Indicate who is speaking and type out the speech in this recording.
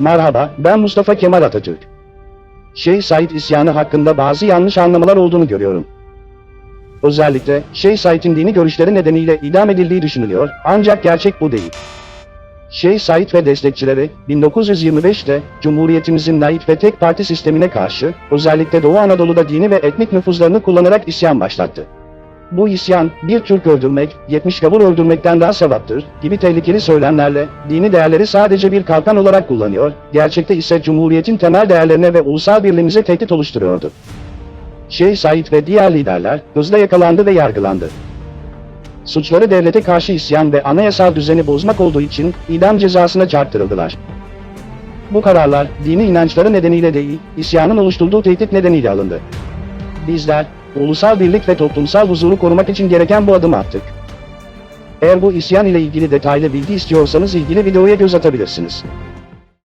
Speaker 1: Merhaba, ben Mustafa Kemal Atatürk. Şeyh Said isyanı hakkında bazı yanlış anlamalar olduğunu görüyorum. Özellikle Şeyh Said'in dini görüşleri nedeniyle idam edildiği düşünülüyor, ancak gerçek bu değil. Şeyh Said ve destekçileri 1925'te Cumhuriyetimizin naip ve tek parti sistemine karşı özellikle Doğu Anadolu'da dini ve etnik nüfuzlarını kullanarak isyan başlattı. Bu isyan, bir Türk öldürmek, 70 gavur öldürmekten daha sevaptır gibi tehlikeli söylemlerle dini değerleri sadece bir kalkan olarak kullanıyor, gerçekte ise Cumhuriyet'in temel değerlerine ve ulusal birliğimize tehdit oluşturuyordu. Şeyh Said ve diğer liderler hızla yakalandı ve yargılandı. Suçları devlete karşı isyan ve anayasal düzeni bozmak olduğu için idam cezasına çarptırıldılar. Bu kararlar dini inançları nedeniyle değil, isyanın oluşturduğu tehdit nedeniyle alındı. Bizler, ulusal birlik ve toplumsal huzuru korumak için gereken bu adımı attık. Eğer bu isyan ile ilgili detaylı bilgi istiyorsanız ilgili videoya göz atabilirsiniz.